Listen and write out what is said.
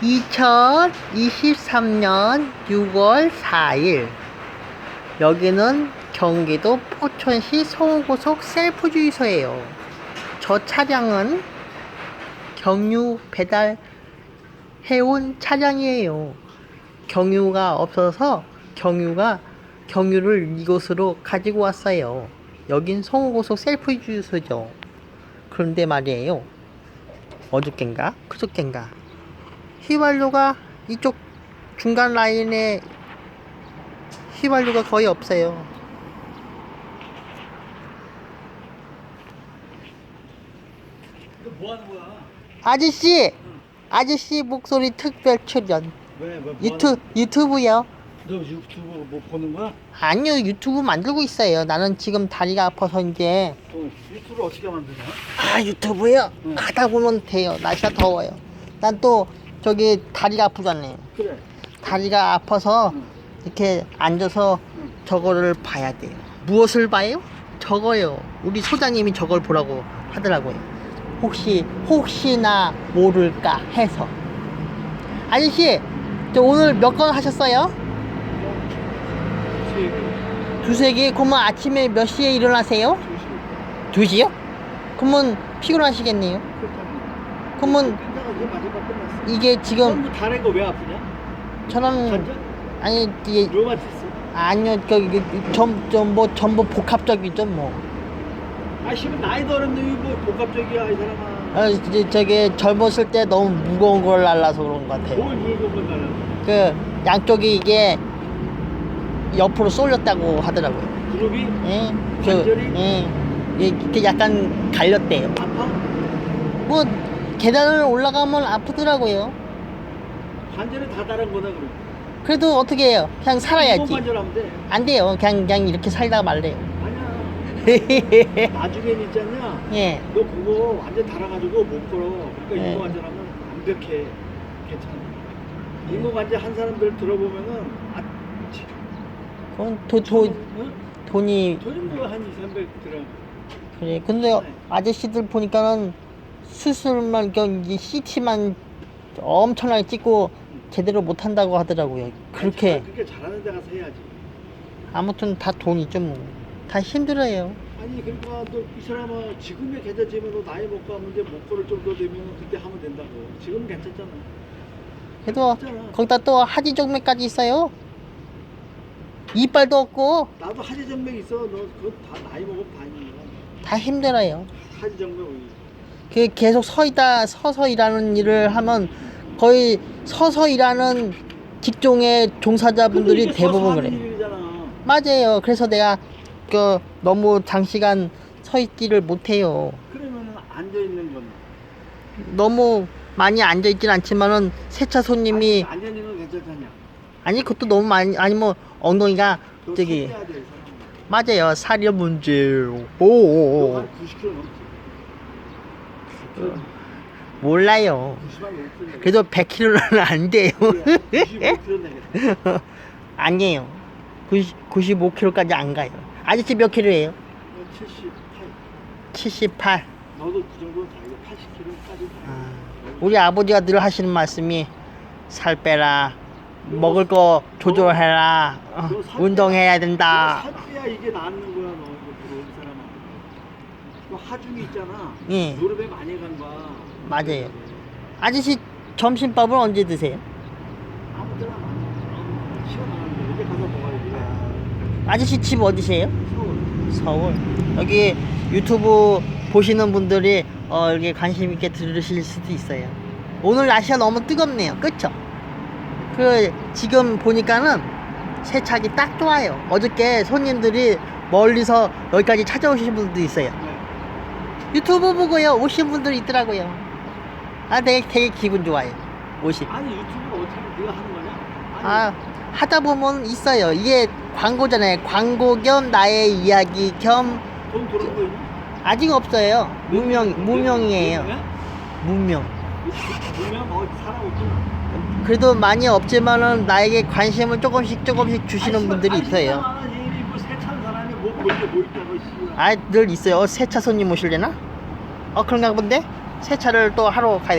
2023년 6월 4일 여기는 경기도 포천시 송고속 셀프 주유소예요. 저 차량은 경유 배달 해온 차량이에요. 경유가 없어서 경유가 경유를 이곳으로 가지고 왔어요. 여긴 송고속 셀프 주유소죠. 그런데 말이에요. 어저껜가 그저껜가 휘발유가 이쪽 중간 라인에 휘발유가 거의 없어요. 너뭐 하는 거야? 아저씨, 아저씨 목소리 특별 출연. 왜? 뭐, 뭐 유튜 하는- 유튜브요? 너 유튜브 뭐 보는 거야? 아니요 유튜브 만들고 있어요. 나는 지금 다리가 아파서 이제 또 유튜브를 어떻게 만드냐? 아 유튜브요? 응. 하다 보면 돼요. 날씨가 더워요. 난 또 저기 다리가 아프잖아요. 그래. 다리가 아파서 응. 이렇게 앉아서 응. 저거를 봐야 돼요. 무엇을 봐요? 저거요. 우리 소장님이 저걸 보라고 하더라고요. 혹시 혹시나 모를까 해서. 아저씨, 저 오늘 몇 건 하셨어요? 세 두세 개. 그러면 아침에 몇 시에 일어나세요? 개, 두 시요? 그러면 피곤하시겠네요. 그렇다면. 그러면 이제 마지막 끝났어. 이게 지금 뭐 다른 거 왜 아프냐? 저는 관절? 아니 이게 로마티스? 아니요 저기 좀좀뭐 전부 복합적이죠 뭐. 아 씨발 나이도 어렸는데 뭐 복합적이야 이 사람아. 아, 이제 저게 젊었을 때 너무 무거운 걸 날라서 그런 것 같아요. 뭘 물건 건달라. 그 양쪽이 이게 옆으로 쏠렸다고 하더라고요. 그룹이 예, 그, 관절이? 예, 이게 약간 갈렸대요. 아파? 뭐 계단을 올라가면 아프더라고요. 관절이 다 다른 거다 그럼. 그래도 어떻게 해요? 그냥 살아야지. 관절 하면 돼. 안 돼요. 그냥 그냥 이렇게 살다가 말래요. 아니야. 나중엔 있잖냐. 예. 너 그거 완전 달아가지고 못 걸어. 그러니까 네. 인공 관절 하면 완벽해. 괜찮아. 인공 관절 한 사람들 들어보면은 아, 지- 그건 도, 도, 응? 돈이 돈이 뭐한 2, 300 들어. 그래. 근데 아저씨들 보니까는 수술만 그 CT만 엄청나게 찍고 제대로 못 한다고 하더라고요. 그렇게 아니, 그렇게 잘하는 데 가서 해야지. 아무튼 다 돈이죠 뭐. 다 힘들어요. 아니 그러니까 너 이 사람아 지금에 괜찮지만 너 나이 먹고 하면 이제 못 걸을 정도 되면 그때 하면 된다고. 지금 괜찮잖아. 그래도 괜찮아. 거기다 또 하지 정맥까지 있어요. 이빨도 없고 나도 하지 정맥 있어. 너 그거 다 나이 먹으면 거야. 다 힘들어요. 하지 정맥 그 계속 서 있다 서서 일하는 일을 하면 거의 서서 일하는 직종의 종사자분들이 대부분 그래. 맞아요. 그래서 내가 그 너무 장시간 서 있기를 못해요. 그러면은 앉아 있는 건 너무 많이 앉아 있진 않지만은 세차 손님이 앉아 있는 건 괜찮냐? 아니 그것도 너무 많이 아니 뭐 엉덩이가 저기. 맞아요. 살이 문제요. 오오오. 너한 90kg 넘지. 몰라요. 90만 넘지. 그래도 100kg는 안 돼요. 95kg 내겠다. 아니에요. 90, 95kg까지 안 가요. 아저씨 몇 킬로예요? 78. 78. 너도 그 정도는 다 이거 80kg까지 다. 아, 우리 아버지가 늘 하시는 말씀이 살 빼라. 먹을 거 조절해라. 어, 너살 운동해야 너 된다. 살 빼야 이게 낫는 거야 너. 그 하중이 있잖아. 예. 노름에 많이 간 거야. 맞아요. 아저씨 점심밥을 언제 드세요? 아무 때나 많이. 시원하는데 이제 가서 먹어야지. 아저씨 집 어디세요? 서울. 서울. 여기 유튜브 보시는 분들이 어, 이렇게 관심 있게 들으실 수도 있어요. 오늘 날씨가 너무 뜨겁네요. 그쵸? 그 지금 보니까는 세차기 딱 좋아요. 어저께 손님들이 멀리서 여기까지 찾아오신 분들도 있어요. 네. 유튜브 보고요 오신 분들이 있더라고요. 아 되게 되게 기분 좋아요. 오시. 아니 유튜브를 어떻게 네가 하는 거냐? 아니, 아 하다 보면 있어요. 이게 광고잖아요. 광고 겸 나의 이야기 겸 돈 들어온 거 있냐? 아직 없어요. 무명 무명이에요. 무명. 무명 뭐 사람 없고. 그래도 많이 없지만은 나에게 관심을 조금씩 조금씩 주시는 분들이 있어요. 뭐 세찬 사람이 뭐볼게 뭐 있다고 씨발. 아늘 있어요. 어, 세차 손님 오실래나? 어 그런가 본데 세차를 또 하러 가야 되겠다.